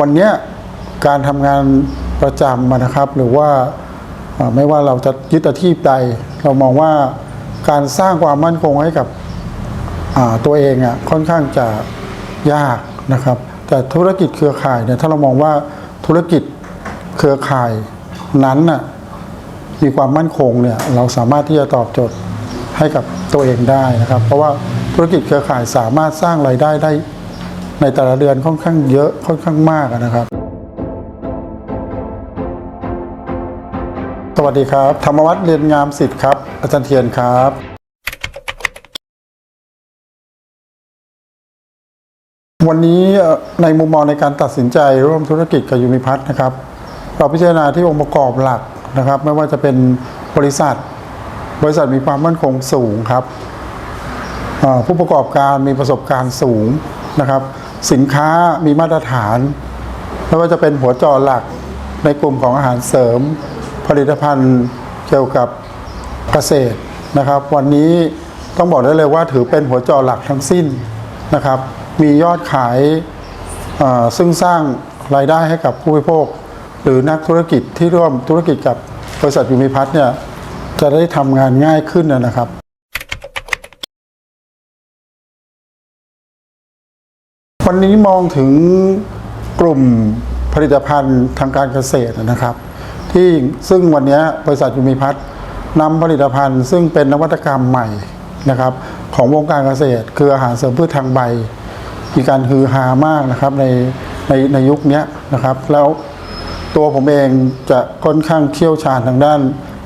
วันนี้การทำงานประจำนะครับ หรือว่าไม่ว่าเราจะยึดอาชีพใด เรามองว่าการสร้างความมั่นคงให้กับตัวเองอะค่อนข้างจะยากนะครับ แต่ธุรกิจเครือข่ายเนี่ยถ้าเรามองว่าธุรกิจเครือข่ายนั้นน่ะมีความมั่นคงเนี่ยเราสามารถที่จะตอบโจทย์ให้กับตัวเองได้นะครับ เพราะว่าธุรกิจเครือข่ายสามารถสร้างรายได้ได้ ในแต่ละเดือนค่อนข้างเยอะค่อนข้างมากนะครับสวัสดีครับ ธรรมวัฒน์เรียนงามสิทธิ์ครับ อาจารย์เทียนครับวันนี้ในมุมมองในการตัดสินใจร่วมธุรกิจกับยูมิพัฒนะครับ เราพิจารณาที่องค์ประกอบหลักนะครับ ไม่ว่าจะเป็นบริษัท บริษัทมีความมั่นคงสูงครับผู้ประกอบการมีประสบการณ์สูงนะครับ สินค้ามีมาตรฐานไม่ว่าจะเป็นหัวจอหลักในกลุ่มของอาหารเสริม ผลิตภัณฑ์เกี่ยวกับเกษตรนะครับ วันนี้ต้องบอกได้เลยว่าถือเป็นหัวจอหลักทั้งสิ้นนะครับ มียอดขายซึ่งสร้างรายได้ให้กับผู้บริโภค หรือนักธุรกิจที่ร่วมธุรกิจกับบริษัทยูมิพัฒน์เนี่ยจะได้ทำงานง่ายขึ้นนะครับ วันนี้มองถึงกลุ่มผลิตภัณฑ์ทางการเกษตรนะครับ ที่ซึ่งวันนี้บริษัทยูมิพัฒนำผลิตภัณฑ์ ซึ่งเป็นนวัตกรรมใหม่นะครับ ของวงการเกษตร คืออาหารเสริมพืชทางใบ มีการฮือฮามากนะครับในในในยุคนี้นะครับ แล้วตัวผมเองจะค่อนข้างเชี่ยวชาญทางด้าน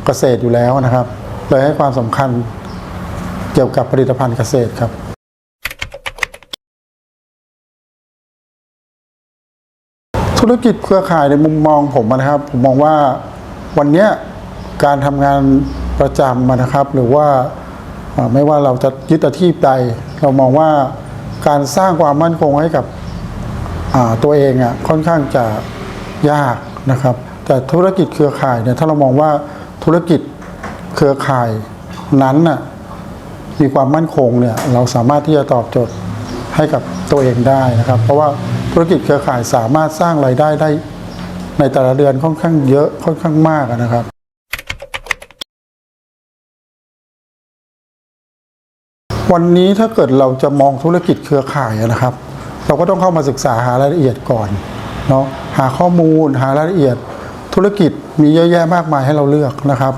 เกษตรอยู่แล้วนะครับเลยให้ความสำคัญเกี่ยวกับผลิตภัณฑ์เกษตรครับ ธุรกิจเครือข่ายในมุมมองผมนะครับ ผมมองว่าวันนี้การทำงานประจำนะครับ หรือว่าไม่ว่าเราจะยึดอาชีพใด เรามองว่าการสร้างความมั่นคงให้กับตัวเองอะค่อนข้างจะยากนะครับ แต่ธุรกิจเครือข่ายเนี่ยถ้าเรามองว่าธุรกิจเครือข่ายนั้นน่ะมีความมั่นคงเนี่ยเราสามารถที่จะตอบโจทย์ให้กับตัวเองได้นะครับ เพราะว่า ธุรกิจเครือข่ายสามารถสร้างรายได้ได้ ในแต่ละเดือนค่อนข้างเยอะค่อนข้างมากนะครับวันนี้ถ้าเกิดเราจะมองธุรกิจเครือข่ายนะครับ เราก็ต้องเข้ามาศึกษาหารายละเอียดก่อนเนาะหาข้อมูลหารายละเอียด ธุรกิจมีเยอะแยะมากมายให้เราเลือกนะครับ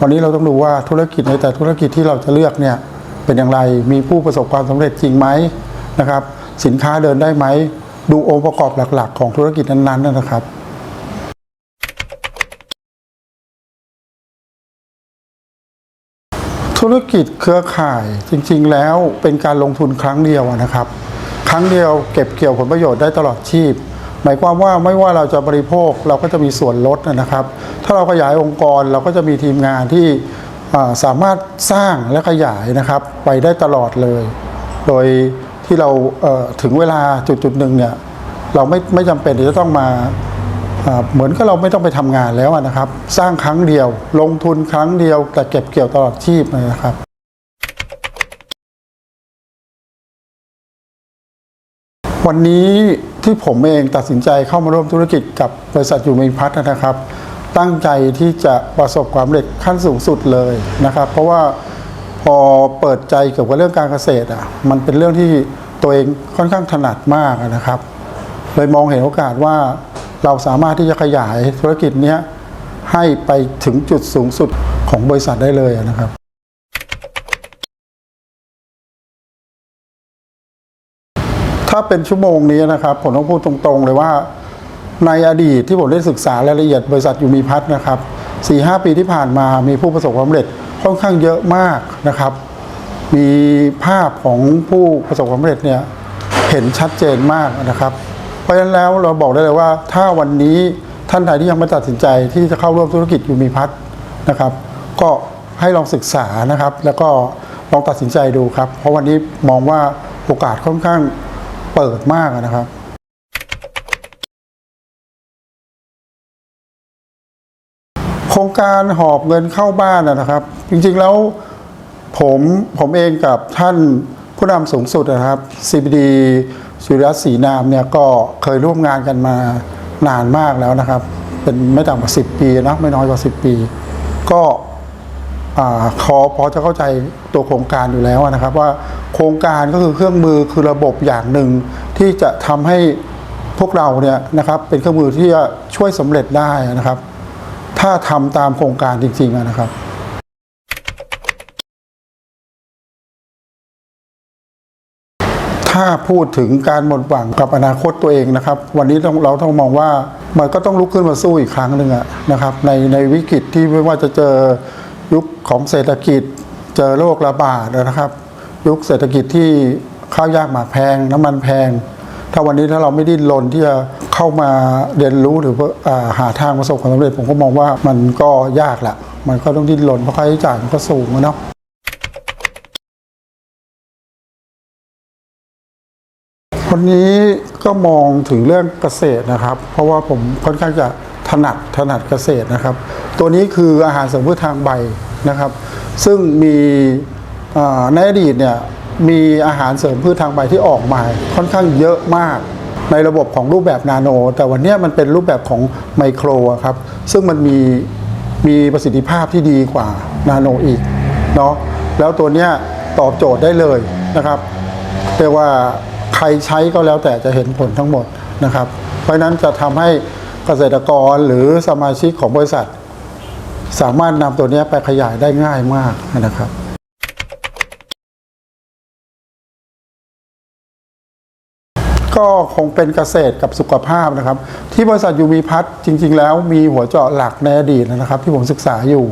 วันนี้เราต้องดูว่าธุรกิจในแต่ธุรกิจที่เราจะเลือกเนี่ยเป็นอย่างไรมีผู้ประสบความสำเร็จจริงไหมนะครับ สินค้าเดินได้ไหม ดูองค์ประกอบหลักๆ ของธุรกิจนั้นๆนะครับธุรกิจเครือข่ายจริงๆ แล้วเป็นการลงทุนครั้งเดียวนะครับ ครั้งเดียวเก็บเกี่ยวผลประโยชน์ได้ตลอดชีพ หมายความว่าไม่ว่าเราจะบริโภคเราก็จะมีส่วนลดนะครับ ถ้าเราขยายองค์กรเราก็จะมีทีมงานที่สามารถสร้างและขยายนะครับ ไปได้ตลอดเลย โดย ที่เราเถึงเวลาจุดจุดหนึ่งเนี่ยเราไม่ไม่จำเป็นที่จะต้องมาเหมือนกับเราไม่ต้องไปทำงานแล้วนะครับ สร้างครั้งเดียว ลงทุนครั้งเดียว แต่เก็บเกี่ยวตลอดชีพนะครับวันนี้ที่ผมเองตัดสินใจเข้ามาร่วมธุรกิจกับบริษัทยูมิพัฒน์นะครับ ตั้งใจที่จะประสบความสำเร็จขั้นสูงสุดเลยนะครับ เพราะว่า พอเปิดใจเกี่ยวกับเรื่องการเกษตรอะมันเป็นเรื่องที่ตัวเองค่อนข้างถนัดมากนะครับ เลยมองเห็นโอกาสว่าเราสามารถที่จะขยายธุรกิจนี้ให้ไปถึงจุดสูงสุดของบริษัทได้เลยนะครับถ้าเป็นชั่วโมงนี้นะครับผมต้องพูดตรงๆเลยว่า ในอดีตที่ผมได้ศึกษารายละเอียดบริษัทยูมีพัฒน์นะครับ4ีหปีที่ผ่านมามีผู้ประสบความสำเร็จ ค่อนข้างเยอะมากนะครับ มีภาพของผู้ประสบความสำเร็จเนี่ยเห็นชัดเจนมากนะครับ เพราะฉะนั้นแล้วเราบอกได้เลยว่า ถ้าวันนี้ท่านใดที่ยังไม่ตัดสินใจที่จะเข้าร่วมธุรกิจยูมีพัฒน์นะครับ ก็ให้ลองศึกษานะครับ แล้วก็ลองตัดสินใจดูครับ เพราะวันนี้มองว่าโอกาสค่อนข้างเปิดมากนะครับ โครงการหอบเงินเข้าบ้านนะครับ จริงๆแล้วผมผมเองกับท่านผู้นำสูงสุดนะครับ CBD สุริยศรีนามเนี่ยก็เคยร่วมงานกันมานานมากแล้วนะครับ เป็นไม่ต่ำกว่า 10 ปีนะไม่น้อยกว่า 10 ปี ก็ขอพอจะเข้าใจตัวโครงการอยู่แล้วนะครับ ว่าโครงการก็คือเครื่องมือคือระบบอย่างหนึ่ง ที่จะทำให้พวกเราเนี่ยนะครับเป็นเครื่องมือที่จะช่วยสำเร็จได้นะครับ ถ้าทำตามโครงการจริง ๆนะครับถ้าพูดถึงการหมดหวังกับอนาคตตัวเองนะครับ วันนี้เราต้องมองว่ามันก็ต้องลุกขึ้นมาสู้อีกครั้งหนึ่งนะครับ ในในวิกฤตที่ไม่ว่าจะเจอยุคของเศรษฐกิจ เจอโรคระบาดนะครับ ยุคเศรษฐกิจที่ข้าวยากหมากแพง น้ำมันแพง ถ้าวันนี้ถ้าเราไม่ดิ้นรนที่จะ เข้ามาเรียนรู้หรือว่าอ่าหาทางประสบความสำเร็จผมก็มองว่ามันก็ยากแหละมันก็ต้องดิ้นรนเพราะค่าใช้จ่ายมันก็สูงอะเนาะวันนี้ก็มองถึงเรื่องเกษตรนะครับ เพราะว่าผมค่อนข้างจะถนัดถนัดเกษตรนะครับ ตัวนี้คืออาหารเสริมพืชทางใบนะครับ ซึ่งมีในอดีตเนี่ยมีอาหารเสริมพืชทางใบที่ออกมาค่อนข้างเยอะมาก ในระบบของรูปแบบนาโน แต่วันนี้มันเป็นรูปแบบของไมโครครับ ซึ่งมันมีมีประสิทธิภาพที่ดีกว่านาโนอีกเนาะแล้วตัวเนี้ยตอบโจทย์ได้เลยนะครับเรียกว่าใครใช้ก็แล้วแต่จะเห็นผลทั้งหมดนะครับ เพราะนั้นจะทำให้เกษตรกรหรือสมาชิกของบริษัท สามารถนำตัวนี้ไปขยายได้ง่ายมากนะครับ ก็คงเป็นเกษตรกับสุขภาพนะครับ ที่บริษัทยูมีพัฒจริง ๆ แล้วมีหัวเจาะหลักในอดีตนะครับ ที่ผมศึกษาอยู่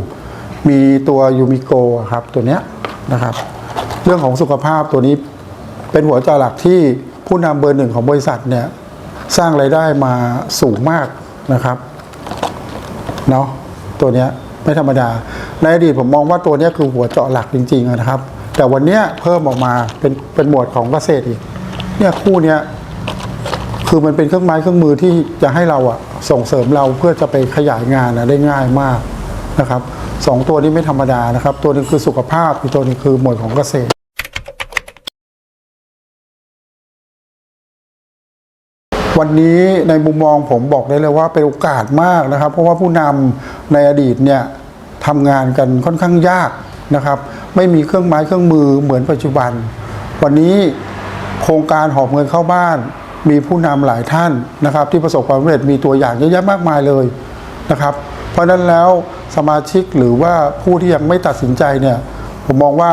มีตัวยูมิโกครับตัวเนี้ยนะครับ เรื่องของสุขภาพตัวนี้เป็นหัวเจาะหลักที่ผู้นำเบอร์หนึ่งของบริษัทเนี่ยสร้างไรายได้มาสูงมากนะครับเนาะตัวเนี้ยไม่ธรรมดา ในอดีตผมมองว่าตัวนี้คือหัวเจาะหลักจริง ๆนะครับ แต่วันนี้เพิ่มออกมาเป็นเป็นหมวดของเกษตรอีกเนี่ยคู่เนี้ย คือมันเป็นเครื่องไม้เครื่องมือที่จะให้เราอะส่งเสริมเราเพื่อจะไปขยายงานอะได้ง่ายมากนะครับสองตัวนี้ไม่ธรรมดานะครับ ตัวนึงคือสุขภาพอีกตัวนึงคือหมวดของเกษตร วันนี้ในมุมมองผมบอกได้เลยว่าเป็นโอกาสมากนะครับ เพราะว่าผู้นำในอดีตเนี่ยทำงานกันค่อนข้างยากนะครับ ไม่มีเครื่องไม้เครื่องมือเหมือนปัจจุบัน วันนี้โครงการหอบเงินเข้าบ้าน มีผู้นำหลายท่านนะครับ ที่ประสบความสำเร็จมีตัวอย่างเยอะแยะมากมายเลยนะครับ เพราะฉะนั้นแล้วสมาชิกหรือว่าผู้ที่ยังไม่ตัดสินใจเนี่ยผมมองว่า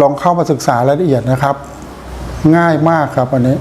ลองเข้ามาศึกษารายละเอียดนะครับ ง่ายมากครับอันนี้